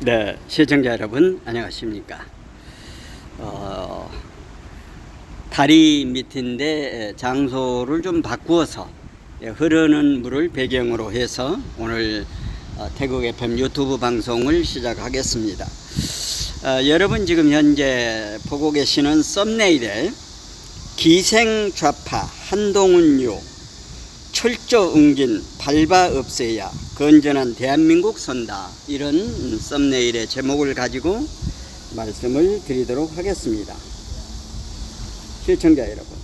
네, 시청자 여러분 안녕하십니까? 어, 다리 밑인데 장소를 좀 바꾸어서 예, 흐르는 물을 배경으로 해서 오늘 어, 태국 FM 유튜브 방송을 시작하겠습니다. 어, 여러분 지금 현재 보고 계시는 썸네일에 기생 좌파 한동훈유 철저 응진 밟아 없애야 건전한 대한민국 선다. 이런 썸네일의 제목을 가지고 말씀을 드리도록 하겠습니다. 시청자 여러분,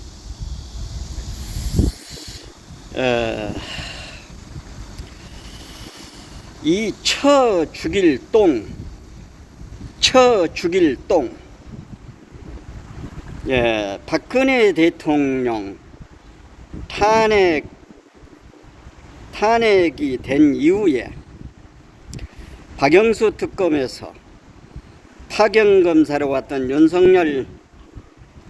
어, 이처 죽일 똥, 처 죽일 똥, 예, 박근혜 대통령 탄핵 탄핵이 된 이후에 박영수 특검에서 파견 검사로 왔던 윤석열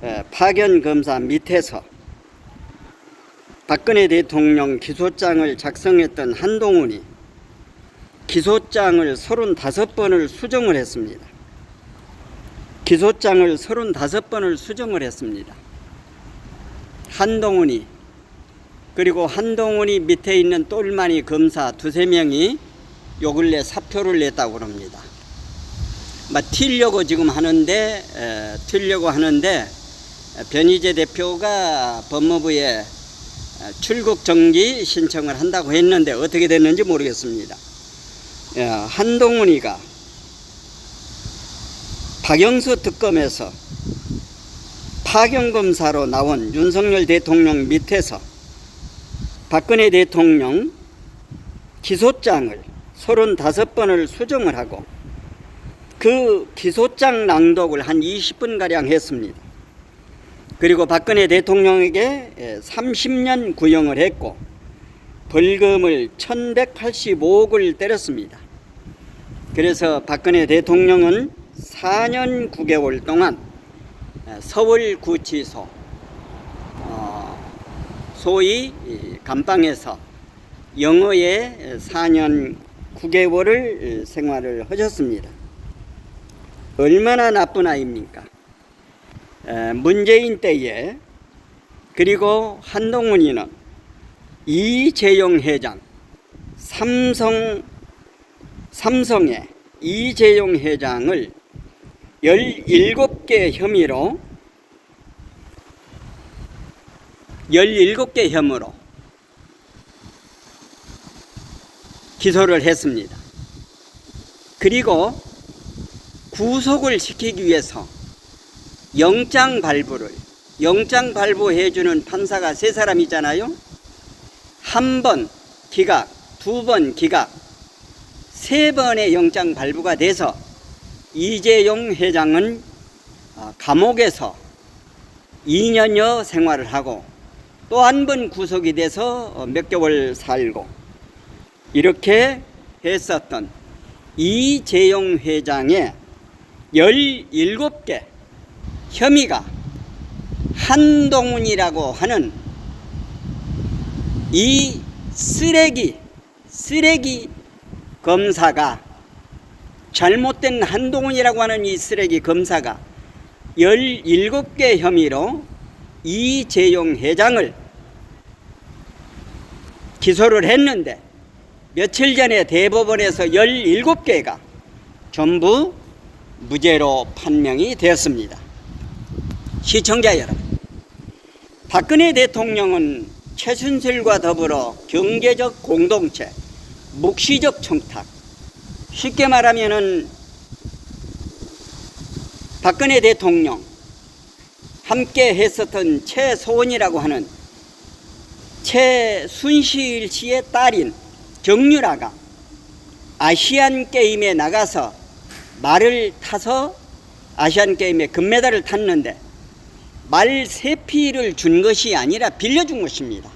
에, 파견 검사 밑에서 박근혜 대통령 기소장을 작성했던 한동훈이 기소장을 35번을 수정을 했습니다. 기소장을 35번을 수정을 했습니다. 한동훈이 그리고 한동훈이 밑에 있는 똘마니 검사 두세 명이 요 근래 사표를 냈다고 합니다. 막 튀려고 지금 하는데 에, 튀려고 하는데 변희재 대표가 법무부에 에, 출국 정지 신청을 한다고 했는데 어떻게 됐는지 모르겠습니다. 에, 한동훈이가 박영수 특검에서 파견 검사로 나온 윤석열 대통령 밑에서 박근혜 대통령 기소장을 35번을 수정을 하고 그 기소장 낭독을 한 20분가량 했습니다. 그리고 박근혜 대통령에게 30년 구형을 했고 벌금을 1185억을 때렸습니다. 그래서 박근혜 대통령은 4년 9개월 동안 서울구치소 어, 소위 감방에서 영어에 4년 9개월을 생활을 하셨습니다. 얼마나 나쁜 아이입니까? 문재인 때에 그리고 한동훈이는 이재용 회장 삼성 삼성의 이재용 회장을 17개 혐의로 17개 혐의로 기소를 했습니다. 그리고 구속을 시키기 위해서 영장 발부를 영장 발부해 주는 판사가 세 사람이잖아요. 한 번 기각, 두 번 기각, 세 번의 영장 발부가 돼서 이재용 회장은 아, 감옥에서 2년여 생활을 하고 또 한 번 구속이 돼서 어, 몇 개월 살고 이렇게 했었던 이재용 회장의 17개 혐의가 한동훈이라고 하는 이 쓰레기, 쓰레기 검사가 잘못된 한동훈이라고 하는 이 쓰레기 검사가 17개 혐의로 이재용 회장을 기소를 했는데 며칠 전에 대법원에서 17개가 전부 무죄로 판명이 되었습니다. 시청자 여러분, 박근혜 대통령은 최순실과 더불어 경제적 공동체, 묵시적 청탁, 쉽게 말하면은 박근혜 대통령 함께 했었던 최소원이라고 하는 최순실 씨의 딸인 정유라가 아시안 게임에 나가서 말을 타서 아시안 게임에 금메달을 탔는데 말 세 피를 준 것이 아니라 빌려준 것입니다.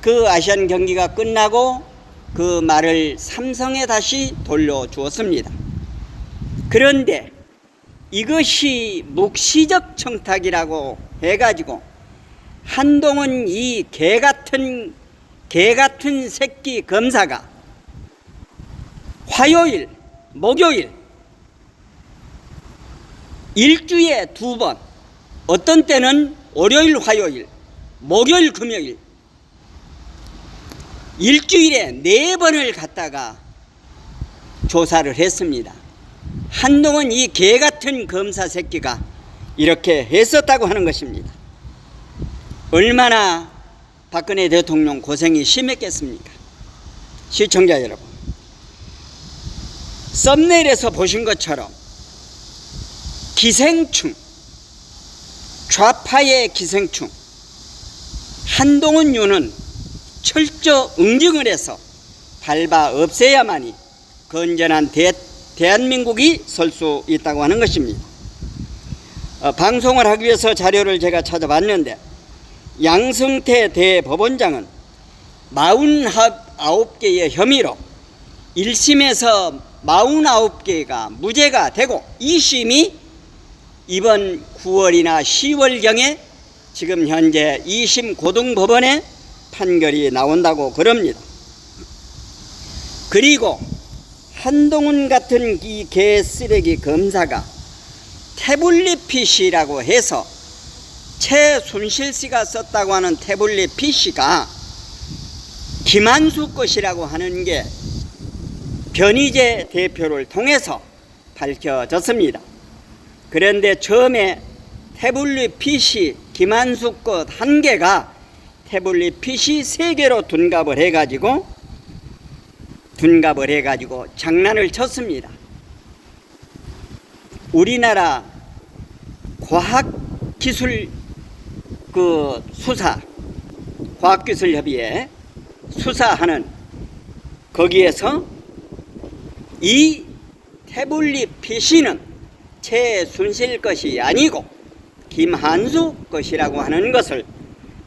그 아시안 경기가 끝나고 그 말을 삼성에 다시 돌려주었습니다. 그런데 이것이 묵시적 청탁이라고 해가지고 한동훈 이 개 같은 개 같은 새끼 검사가 화요일, 목요일 일주에 두 번, 어떤 때는 월요일, 화요일, 목요일, 금요일 일주일에 네 번을 갔다가 조사를 했습니다. 한동안 이개 같은 검사 새끼가 이렇게 했었다고 하는 것입니다. 얼마나 박근혜 대통령 고생이 심했겠습니까? 시청자 여러분. 썸네일에서 보신 것처럼 기생충, 좌파의 기생충, 한동훈 유는 철저 응징을 해서 밟아 없애야만이 건전한 대, 대한민국이 설 수 있다고 하는 것입니다. 어, 방송을 하기 위해서 자료를 제가 찾아봤는데 양승태 대법원장은 49개의 혐의로 1심에서 49개가 무죄가 되고 2심이 이번 9월이나 10월경에 지금 현재 2심 고등법원에 판결이 나온다고 그럽니다. 그리고 한동훈 같은 이 개쓰레기 검사가 태블릿 PC라고 해서 최순실 씨가 썼다고 하는 태블릿 PC가 김한수 것이라고 하는 게 변희재 대표를 통해서 밝혀졌습니다. 그런데 처음에 태블릿 PC 김한수 것 한 개가 태블릿 PC 세 개로 둔갑을 해가지고 둔갑을 해가지고 장난을 쳤습니다. 우리나라 과학기술 그 수사 과학기술협의회 수사하는 거기에서 이 태블릿 PC는 최순실 것이 아니고 김한수 것이라고 하는 것을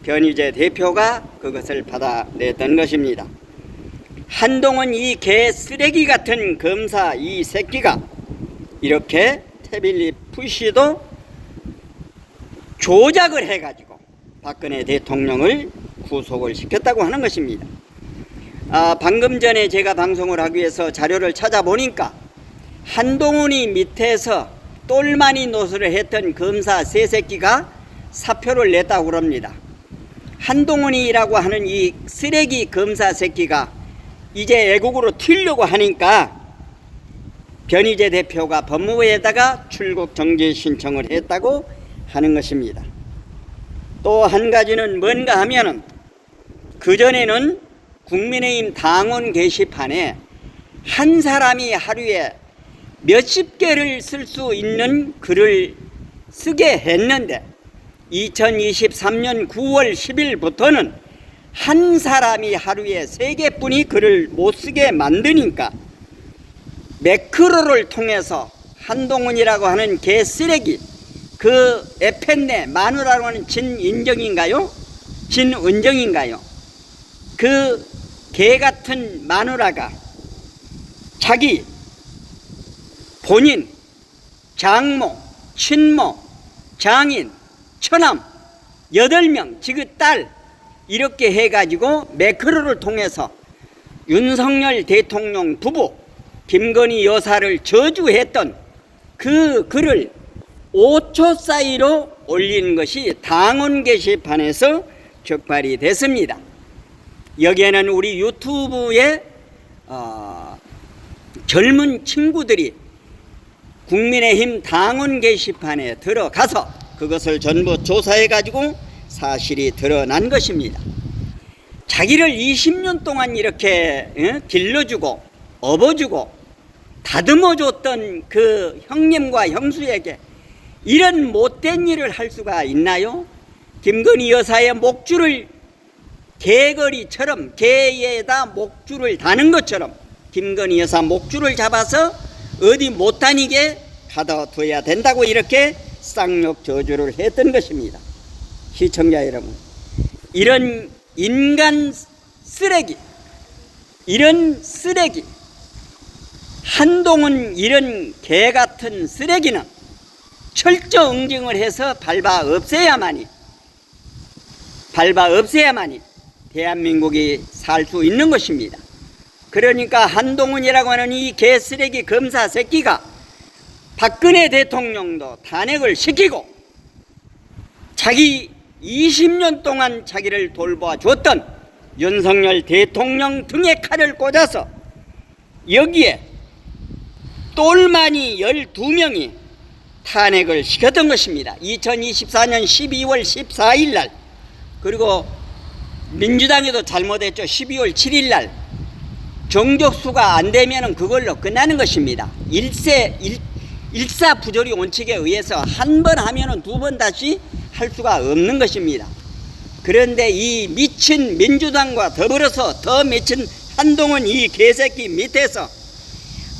변희재 대표가 그것을 받아냈던 것입니다. 한동훈 이 개 쓰레기 같은 검사 이 새끼가 이렇게 태블릿 PC도 조작을 해가지고 박근혜 대통령을 구속을 시켰다고 하는 것입니다. 아, 방금 전에 제가 방송을 하기 위해서 자료를 찾아보니까 한동훈이 밑에서 똘마니 노수를 했던 검사 세 새끼가 사표를 냈다고 그럽니다. 한동훈이라고 하는 이 쓰레기 검사 새끼가 이제 애국으로 튀려고 하니까 변희재 대표가 법무부에다가 출국 정지 신청을 했다고 하는 것입니다. 또 한 가지는 뭔가 하면은 그전에는 국민의힘 당원 게시판에 한 사람이 하루에 몇십 개를 쓸 수 있는 글을 쓰게 했는데 2023년 9월 10일부터는 한 사람이 하루에 세 개뿐이 글을 못 쓰게 만드니까 매크로를 통해서 한동훈이라고 하는 개 쓰레기 그 에펜네 마누라고 하는 진인정인가요? 진은정인가요? 그 개 같은 마누라가 자기 본인 장모 친모 장인 처남 여덟 명 지그 딸 이렇게 해가지고 매크로를 통해서 윤석열 대통령 부부 김건희 여사를 저주했던 그 글을 5초 사이로 올린 것이 당원 게시판에서 적발이 됐습니다. 여기에는 우리 유튜브에 어, 젊은 친구들이 국민의힘 당원 게시판에 들어가서 그것을 전부 조사해 가지고 사실이 드러난 것입니다. 자기를 20년 동안 이렇게 예, 길러주고 업어주고 다듬어줬던 그 형님과 형수에게 이런 못된 일을 할 수가 있나요? 김건희 여사의 목줄을 개거리처럼 개에다 목줄을 다는 것처럼 김건희 여사 목줄을 잡아서 어디 못 다니게 가둬둬야 된다고 이렇게 쌍욕 저주를 했던 것입니다. 시청자 여러분, 이런 인간 쓰레기, 이런 쓰레기, 한동훈 이런 개 같은 쓰레기는 철저 응징을 해서 밟아 없애야만이, 밟아 없애야만이 대한민국이 살 수 있는 것입니다. 그러니까 한동훈이라고 하는 이 개쓰레기 검사 새끼가 박근혜 대통령도 탄핵을 시키고 자기 20년 동안 자기를 돌보아 줬던 윤석열 대통령 등에 칼을 꽂아서 여기에 똘마니 12명이 탄핵을 시켰던 것입니다. 2024년 12월 14일 날 그리고 민주당에도 잘못했죠. 12월 7일 날 정족수가 안 되면은 그걸로 끝나는 것입니다. 일세 일, 일사 부조리 원칙에 의해서 한 번 하면은 두 번 다시 할 수가 없는 것입니다. 그런데 이 미친 민주당과 더불어서 더 미친 한동훈 이 개새끼 밑에서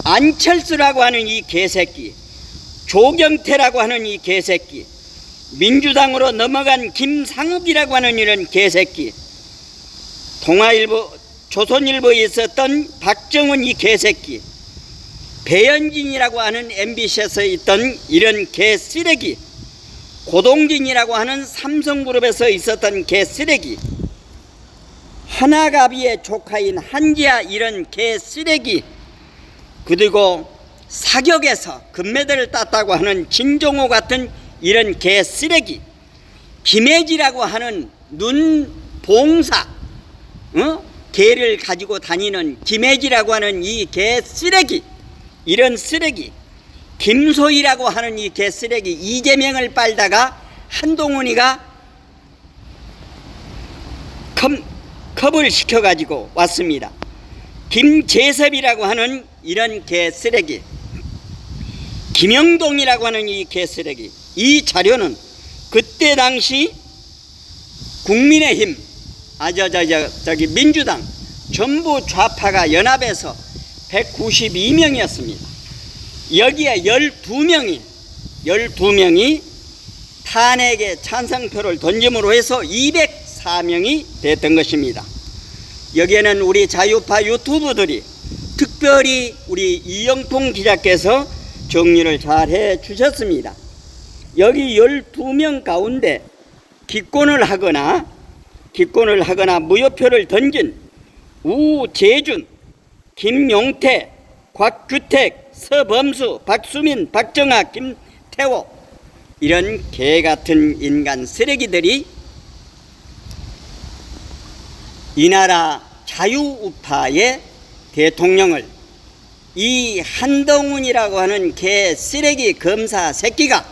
안철수라고 하는 이 개새끼, 조경태라고 하는 이 개새끼, 민주당으로 넘어간 김상욱이라고 하는 이런 개새끼, 동아일보, 조선일보에 있었던 박정훈 이 개새끼, 배현진이라고 하는 MBC에서 있던 이런 개쓰레기, 고동진이라고 하는 삼성그룹에서 있었던 개쓰레기, 하나가비의 조카인 한지아 이런 개쓰레기, 그리고 사격에서 금메달을 땄다고 하는 진종호 같은 이런 개 쓰레기, 김혜지라고 하는 눈 봉사, 어? 개를 가지고 다니는 김혜지라고 하는 이 개 쓰레기, 이런 쓰레기, 김소희라고 하는 이 개 쓰레기, 이재명을 빨다가 한동훈이가 컵, 컵을 시켜가지고 왔습니다. 김재섭이라고 하는 이런 개 쓰레기, 김영동이라고 하는 이 개쓰레기, 이 자료는 그때 당시 국민의힘, 아, 저, 저, 저, 저기 민주당 전부 좌파가 연합해서 192명이었습니다. 여기에 12명이, 12명이 탄핵에 찬성표를 던짐으로 해서 204명이 됐던 것입니다. 여기에는 우리 자유파 유튜브들이 특별히 우리 이영통 기자께서 정리를 잘 해 주셨습니다. 여기 12명 가운데 기권을 하거나 기권을 하거나 무효표를 던진 우재준, 김용태, 곽규택, 서범수, 박수민, 박정아, 김태호 이런 개 같은 인간 쓰레기들이 이 나라 자유우파의 대통령을 이 한동훈이라고 하는 개 쓰레기 검사 새끼가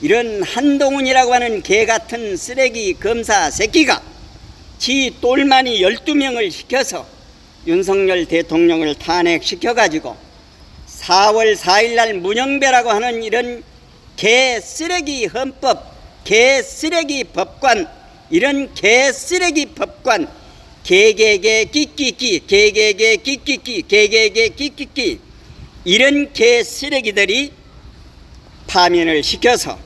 이런 한동훈이라고 하는 개 같은 쓰레기 검사 새끼가 지 똘마니 12명을 시켜서 윤석열 대통령을 탄핵시켜가지고 4월 4일 날 문영배라고 하는 이런 개 쓰레기 헌법, 개 쓰레기 법관, 이런 개 쓰레기 법관, 개개개 끼끼끼, 개개개 끼끼끼, 개개개 끼끼끼, 이런 개 쓰레기들이 파면을 시켜서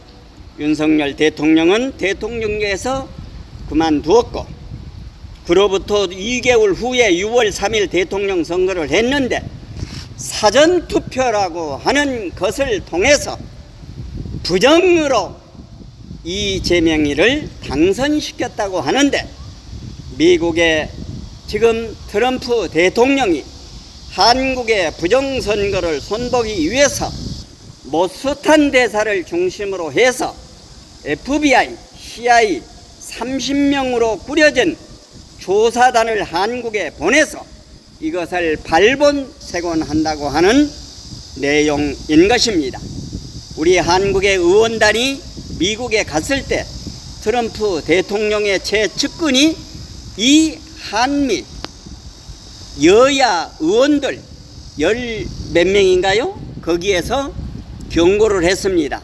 윤석열 대통령은 대통령에서 그만두었고 그로부터 2개월 후에 6월 3일 대통령 선거를 했는데 사전 투표라고 하는 것을 통해서 부정으로 이재명이를 당선시켰다고 하는데 미국의 지금 트럼프 대통령이 한국의 부정선거를 손보기 위해서 모스탄 대사를 중심으로 해서 FBI, CIA 30명으로 꾸려진 조사단을 한국에 보내서 이것을 발본색원한다고 하는 내용인 것입니다. 우리 한국의 의원단이 미국에 갔을 때 트럼프 대통령의 최측근이 이 한미 여야 의원들 열 몇 명인가요? 거기에서 경고를 했습니다.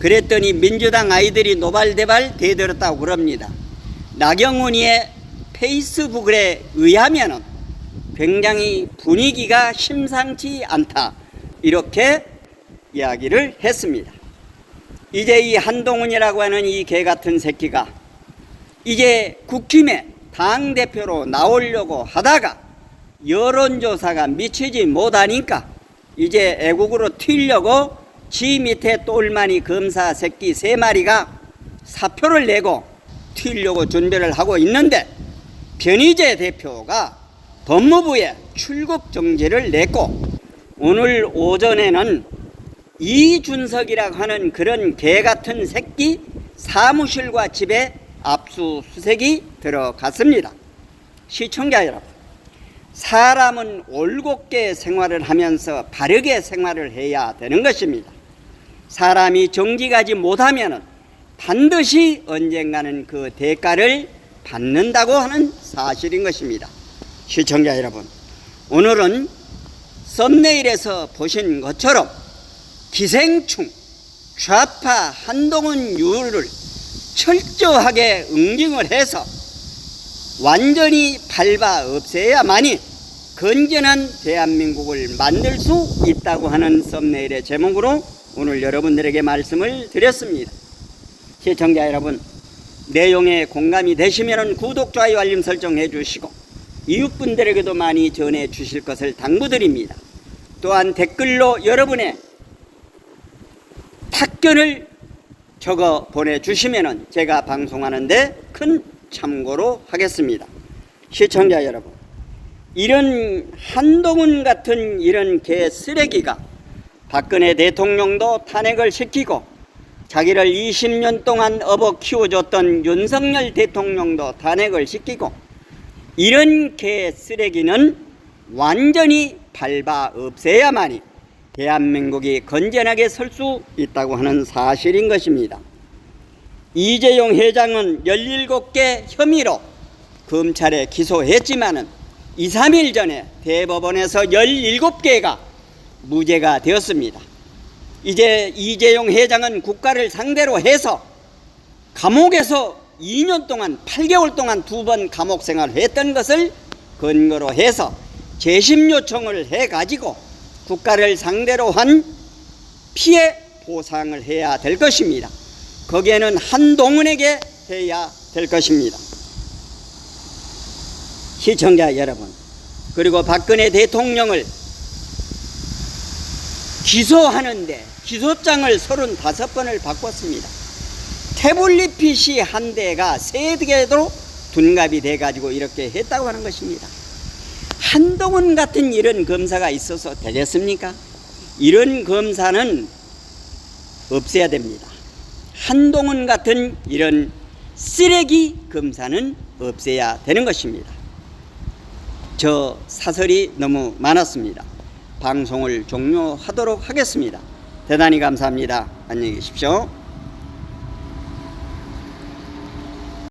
그랬더니 민주당 아이들이 노발대발 대들었다고 그럽니다. 나경원이의 페이스북에 의하면 굉장히 분위기가 심상치 않다. 이렇게 이야기를 했습니다. 이제 이 한동훈이라고 하는 이 개 같은 새끼가 이제 국힘에 당대표로 나오려고 하다가 여론조사가 미치지 못하니까 이제 애국으로 튀려고 지 밑에 똘마니 검사 새끼 세 마리가 사표를 내고 튀려고 준비를 하고 있는데 변희재 대표가 법무부에 출국 정지를 냈고 오늘 오전에는 이준석이라고 하는 그런 개 같은 새끼 사무실과 집에 압수수색이 들어갔습니다. 시청자 여러분, 사람은 올곧게 생활을 하면서 바르게 생활을 해야 되는 것입니다. 사람이 정직하지 못하면 반드시 언젠가는 그 대가를 받는다고 하는 사실인 것입니다. 시청자 여러분, 오늘은 썸네일에서 보신 것처럼 기생충, 좌파 한동훈 유를 철저하게 응징을 해서 완전히 밟아 없애야만이 건전한 대한민국을 만들 수 있다고 하는 썸네일의 제목으로 오늘 여러분들에게 말씀을 드렸습니다. 시청자 여러분, 내용에 공감이 되시면 구독, 좋아요, 알림 설정해 주시고 이웃분들에게도 많이 전해 주실 것을 당부드립니다. 또한 댓글로 여러분의 탁견을 적어 보내주시면 제가 방송하는데 큰 참고로 하겠습니다. 시청자 여러분, 이런 한동훈 같은 이런 개 쓰레기가 박근혜 대통령도 탄핵을 시키고 자기를 20년 동안 업어 키워줬던 윤석열 대통령도 탄핵을 시키고 이런 개 쓰레기는 완전히 밟아 없애야만이 대한민국이 건전하게 설 수 있다고 하는 사실인 것입니다. 이재용 회장은 17개 혐의로 검찰에 기소했지만은 2, 3일 전에 대법원에서 17개가 무죄가 되었습니다. 이제 이재용 회장은 국가를 상대로 해서 감옥에서 2년 동안 8개월 동안 두 번 감옥 생활을 했던 것을 근거로 해서 재심 요청을 해 가지고 국가를 상대로 한 피해 보상을 해야 될 것입니다. 거기에는 한동훈에게 해야 될 것입니다. 시청자 여러분, 그리고 박근혜 대통령을 기소하는데 기소장을 35번을 바꿨습니다. 태블릿 PC 한 대가 세 개도 둔갑이 돼가지고 이렇게 했다고 하는 것입니다. 한동훈 같은 이런 검사가 있어서 되겠습니까? 이런 검사는 없애야 됩니다. 한동훈 같은 이런 쓰레기 검사는 없애야 되는 것입니다. 저 사설이 너무 많았습니다. 방송을 종료하도록 하겠습니다. 대단히 감사합니다. 안녕히 계십시오.